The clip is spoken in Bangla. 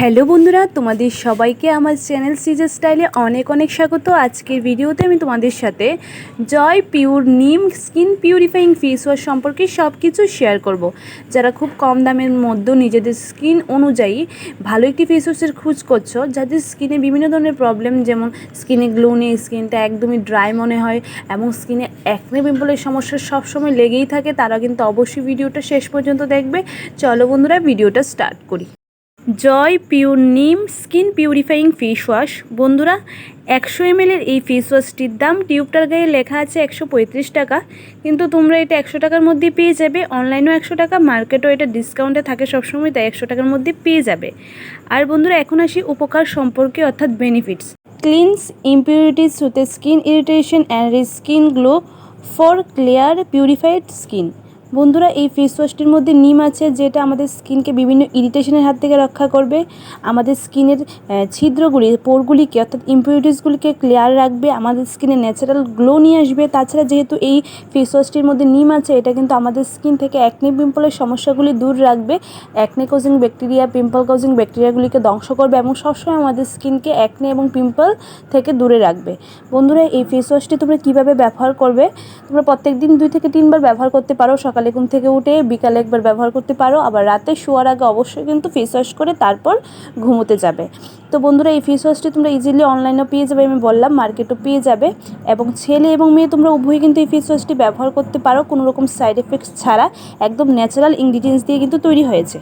হ্যালো বন্ধুরা, তোমাদের সবাইকে আমার চ্যানেল সিজে স্টাইলে অনেক অনেক স্বাগত। আজকের ভিডিওতে আমি তোমাদের সাথে Joy pure neem skin purifying face wash সম্পর্কে সব কিছু শেয়ার করব। যারা খুব কম দামের মধ্যে নিজেদের স্কিন অনুযায়ী ভালো একটি ফেস ওয়াশের খোঁজ করছ, যাদের স্কিনে বিভিন্ন ধরনের প্রবলেম যেমন স্কিনে গ্লো নেই, স্কিনটা একদমই ড্রাই মনে হয় এবং স্কিনে একনে পিম্পলের সমস্যা সবসময় লেগেই থাকে, তারা কিন্তু অবশ্যই ভিডিওটা শেষ পর্যন্ত দেখবে। চলো বন্ধুরা, ভিডিওটা স্টার্ট করি। Joy pure neem, skin purifying face wash বন্ধুরা, একশো এমএলের এই ফেস ওয়াশটির দাম টিউবটার গায়ে লেখা আছে একশো পঁয়ত্রিশ টাকা। কিন্তু তোমরা এটা একশো টাকার মধ্যে পেয়ে যাবে। অনলাইনেও একশো টাকা, মার্কেটও এটা ডিসকাউন্টে থাকে সবসময়, তাই একশো টাকার মধ্যে পেয়ে যাবে। আর বন্ধুরা, এখন আসি উপকার সম্পর্কে, অর্থাৎ বেনিফিটস ক্লিনস ইম্পিউরিটিস হতে skin irritation and skin glow for clear purified skin বন্ধুরা, এই ফেস ওয়াশটির মধ্যে নিম আছে, যেটা আমাদের স্কিনকে বিভিন্ন ইরিটেশনের হাত থেকে রক্ষা করবে। আমাদের স্কিনের ছিদ্রগুলি, পোরগুলিকে, অর্থাৎ ইম্পিউরিটিসগুলিকে ক্লিয়ার রাখবে। আমাদের স্কিনে ন্যাচারাল গ্লো নিয়ে আসবে। তাছাড়া যেহেতু এই ফেস ওয়াশটির মধ্যে নিম আছে, এটা কিন্তু আমাদের স্কিন থেকে অ্যাকনে পিম্পলের সমস্যাগুলি দূর রাখবে। Acne causing bacteria pimple causing ব্যাকটেরিয়াগুলিকে ধ্বংস করবে এবং সবসময় আমাদের স্কিনকে অ্যাকনে এবং পিম্পল থেকে দূরে রাখবে। বন্ধুরা, এই ফেস ওয়াশটি তোমরা কীভাবে ব্যবহার করবে? তোমরা প্রত্যেক দিন দুই থেকে তিনবার ব্যবহার করতে পারো। সকালে ঘুম থেকে উঠে বিকালে একবার ব্যবহার করতে পারো, আবার রাতে শোয়ার আগে অবশ্যই কিন্তু ফেস ওয়াশ করে তারপর ঘুমোতে যাবে। তো বন্ধুরা, এই ফেস ওয়াশটি তোমরা ইজিলি অনলাইনেও পেয়ে যাবে, আমি বললাম মার্কেটও পেয়ে যাবে। এবং ছেলে এবং মেয়ে তোমরা উভয়ই কিন্তু এই ফেস ওয়াশটি ব্যবহার করতে পারো, কোনো রকম সাইড এফেক্টস ছাড়া, একদম ন্যাচারাল ইনগ্রিডিয়েন্টস দিয়ে কিন্তু তৈরি হয়েছে।